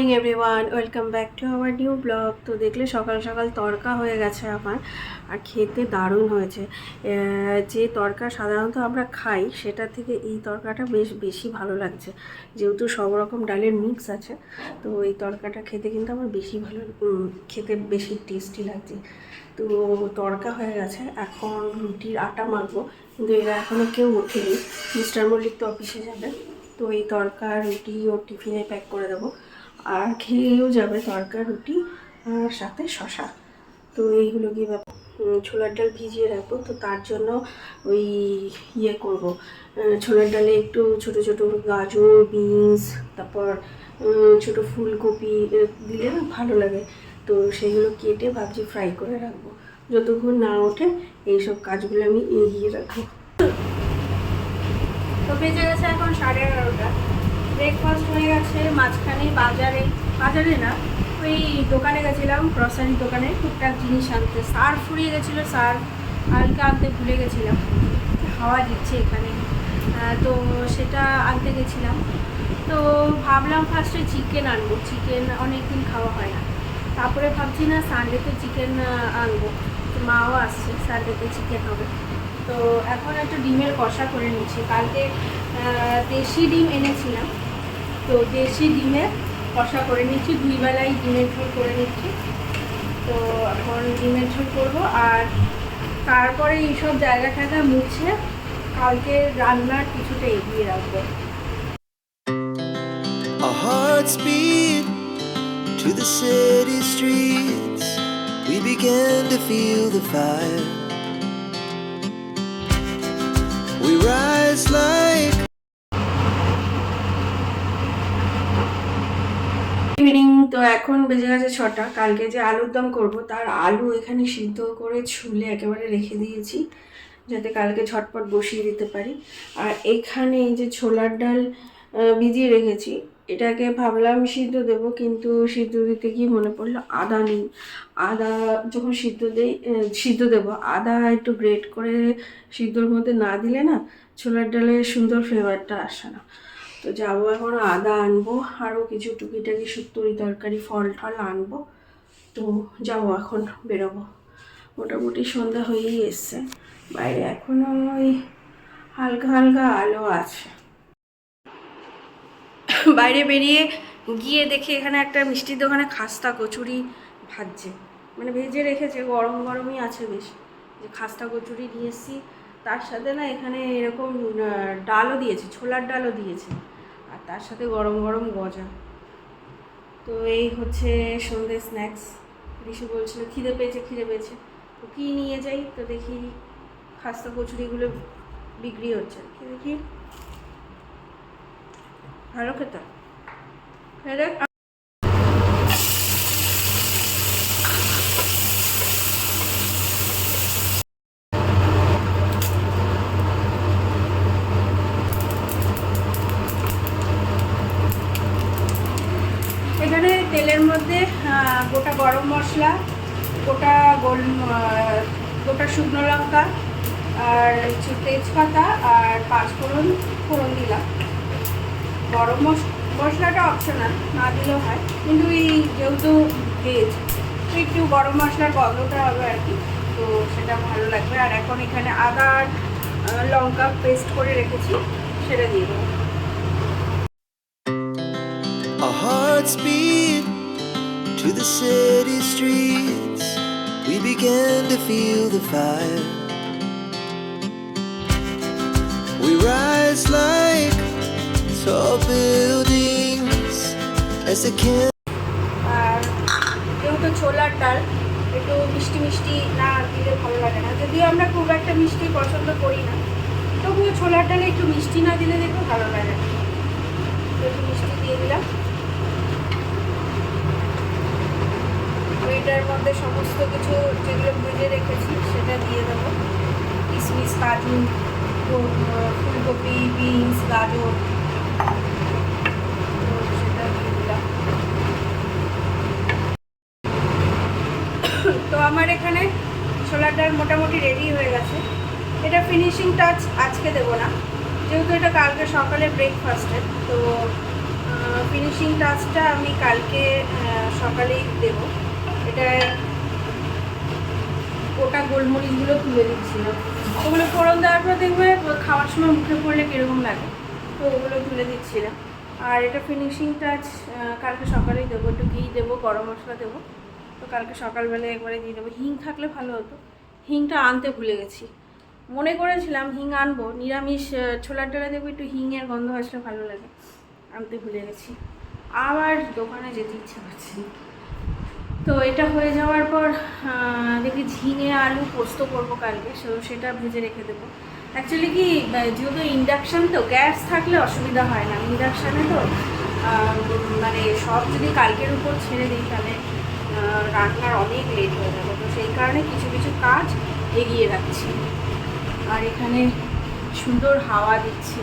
Morning everyone, welcome back to our new blog. তো দেখলে সকাল সকাল তরকা হয়ে গেছে আমার, আর খেতে দারুণ হয়েছে। যে তরকা সাধারণত আমরা খাই, সেটা থেকে এই তরকাটা বেশ বেশি ভালো লাগছে। যেহেতু সব রকম ডালের মিক্স আছে, তো এই তরকাটা খেতে কিন্তু আমার বেশি ভালো খেতে বেশি টেস্টি লাগছে। তো তরকা হয়ে গেছে, এখন রুটির আটা মাখবো। কিন্তু এরা এখনও কেউ ওঠেনি। মিস্টার মল্লিক তো অফিসে যাবে। তো এই তরকা রুটি ও টিফিনে প্যাক করে দেবো। আর খেয়েও যাবে তরকা রুটি আর সাথে শশা। তো এইগুলো কি ছোলার ডাল ভিজিয়ে রাখব। তো তার জন্য ওই ইয়ে করব। ছোলার ডালে একটু ছোট ছোট গাজর, বিনস, তারপর ছোট ফুলকপি দিলে না ভালো লাগে। তো সেগুলো কেটে ভাবছি ফ্রাই করে রাখব। যতক্ষণ না ওঠে, এইসব কাজগুলো আমি এগিয়ে রাখব। তো বেজে গেছে এখন সাড়ে এগারোটা। ব্রেকফাস্ট হয়ে গেছে, মাঝখানে বাজারে বাজারে না, ওই দোকানে গেছিলাম গ্রসারি দোকানে, টুকটাক জিনিস আনতে। সার ফুরিয়ে গেছিল সার হালকা আনতে ভুলে গেছিলাম। হাওয়া দিচ্ছে এখানে। তো সেটা আনতে গেছিলাম। তো ভাবলাম ফার্স্টে চিকেন আনব। চিকেন অনেক দিন খাওয়া হয় না। তারপরে ভাবছি, না সানডেতে চিকেন আনব। মাও আসছে সানডেতে চিকেন হবে। তো এখন একটু ডিমের কষা করে নিচ্ছি। কালকে দেশি ডিম এনেছিলাম। তো দেশি ডিমের কষা করে নিচ্ছি দুই বেলায় ডিমের ঝোল করে নিচ্ছি তো এখন ডিমের ঝোল করব আর তারপরে এইসব জায়গা টায়গা মুছে কালকে রান্নার কিছুটা এগিয়ে রাখব beat to the city streets. We began to feel the fire. We rise like তো এখন বেজে গেছে ছটা। কালকে যে আলুর দম করব, তার আলু এখানে সিদ্ধ করে ছুলে একেবারে রেখে দিয়েছি, যাতে কালকে ঝটপট বসিয়ে দিতে পারি। আর এখানে এই যে ছোলার ডাল ভিজিয়ে রেখেছি, এটাকে ভাবলাম সিদ্ধ দেব, কিন্তু সিদ্ধ দিতে গিয়ে মনে পড়ল আদা নেই। আদা যখন সিদ্ধ দেই সিদ্ধ দেব, আদা একটু গ্রেট করে সিদ্ধর মধ্যে না দিলে না ছোলার ডালের সুন্দর ফ্লেভারটা আসে না। তো যাব এখন, আদা আনব আরও কিছু টুকিটাকি সুতরি তরকারি, ফল টল আনব। তো যাব এখন, বেরোবো। মোটামুটি সন্ধ্যা হয়েই এসছে। বাইরে এখনও ওই হালকা হালকা আলো আছে। বাইরে বেরিয়ে গিয়ে দেখি এখানে একটা মিষ্টির দোকানে খাস্তা কচুরি ভাজছে। মানে ভেজে রেখেছে, গরম গরমই আছে বেশ। যে খাস্তা কচুরি নিয়ে এসেছি তার সাথে না এখানে এরকম ডালও দিয়েছে, ছোলার ডালও দিয়েছে। আর তার সাথে গরম গরম গজা। তো এই হচ্ছে সন্ধে স্ন্যাক্স ঋষি বলছিল, খিদে পেয়েছে খিদে পেয়েছে। তো কী নিয়ে যাই? তো দেখি খাস্তা কচুরিগুলো বিক্রি হচ্ছে দেখি। ভালো খেতে খেয়ে দেখ এখানে এখানে তেলের মধ্যে আহ, গোটা গরম মশলা, গোটা গোল গোটা শুকনো লঙ্কা, আর হচ্ছে তেজপাতা আর পাঁচফোড়ন ফোড়ন দিলাম। গরম মশ- মশলাটা অপশনাল না দিলেও হয়। কিন্তু এই যেহেতু ভেজ, তো একটু গরম মশলার গন্ধটা হবে আর কি। তো সেটা ভালো লাগবে। আর এখন এখানে আদা লঙ্কা পেস্ট করে রেখেছি, সেটা দিয়ে দেবো। Our hearts beat to the city streets. We began to feel the fire. We rise like tall buildings as the can. ছোলার ডাল, একটু মিষ্টি মিষ্টি না দিলে ভালো লাগে না যদিও আমরা খুব একটা মিষ্টি পছন্দ করি না, তবুও ছোলার ডালে একটু মিষ্টি না দিলে দেখো ভালো লাগে না একটু মিষ্টি দিয়ে দিলাম ওইটার মধ্যে সমস্ত কিছু যেগুলো ভেজে রেখেছি, সেটা দিয়ে দেবো। কিশমিশ কাজু ফুলকপি, বিনস, গাজর, তো সেটা দিয়ে তো আমার এখানে ছোলার মোটামুটি রেডি হয়ে গেছে। এটা ফিনিশিং টাচ আজকে দেবো না। যেহেতু এটা কালকে সকালে ব্রেকফাস্টের তো ফিনিশিং টাচটা আমি কালকে সকালেই দেব। এটা গোটা গোলমরিচগুলো তুলে দিচ্ছিলাম ওগুলো ফোড়ন দেওয়ার পর দেখবে খাওয়ার সময় মুখে পড়লে কীরকম লাগে? তো ওগুলো তুলে দিচ্ছিলাম আর এটা ফিনিশিং টাচ কালকে সকালেই দেবো। একটু ঘি দেবো, গরম মশলা দেবো। তো কালকে সকালবেলায় একবারে দিয়ে দেবো। হিং থাকলে ভালো হতো। হিংটা আনতে ভুলে গেছি। মনে করেছিলাম হিং আনব। নিরামিষ ছোলার ডালে দেবো একটু হিংয়ের গন্ধ আসলে ভালো লাগে। আনতে ভুলে গেছি। আবার দোকানে যেতে ইচ্ছে করছে। তো এটা হয়ে যাওয়ার পর দেখি ঝিঙে আলু পোস্ত করব কালকে সো সেটা ভেজে রেখে দেবো। অ্যাকচুয়ালি কি যেহেতু ইন্ডাকশান তো গ্যাস থাকলে অসুবিধা হয় না। ইন্ডাকশানে তো মানে সব যদি কালকের উপর ছেড়ে দিই, তাহলে রান্নার অনেক লেট হয়ে যাবে। তো সেই কারণে কিছু কিছু কাজ এগিয়ে রাখছি। আর এখানে সুন্দর হাওয়া দিচ্ছে।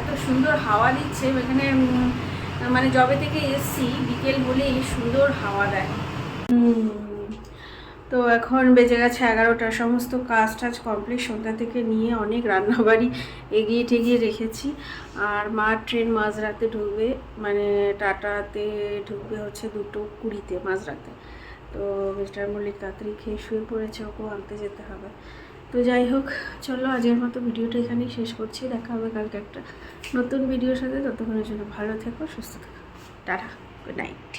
এত সুন্দর হাওয়া দিচ্ছে, এখানে মানে জবে থেকে এসছি, বিকেল হলেই সুন্দর হাওয়া দেয়। তো এখন বেজে গেছে এগারোটা, সমস্ত কাজ টাজ কমপ্লিট সন্ধ্যা থেকে নিয়ে অনেক রান্নাবাড়ি এগিয়ে টেগিয়ে রেখেছি। আর মা ট্রেন মাঝরাতে ঢুকবে মানে টাটাতে ঢুকবে হচ্ছে দুটো কুড়িতে মাঝরাতে। তো মিস্টার মল্লিক তাড়াতাড়ি খেয়ে শুয়ে পড়েছে ওকেও আনতে যেতে হবে। তো যাই হোক, চলো আজকের মতো ভিডিওটা এখানেই শেষ করছি, দেখা হবে কালকে একটা নতুন ভিডিওর সাথে। ততক্ষণের জন্য ভালো থেকো, সুস্থ থেকো। Tata good night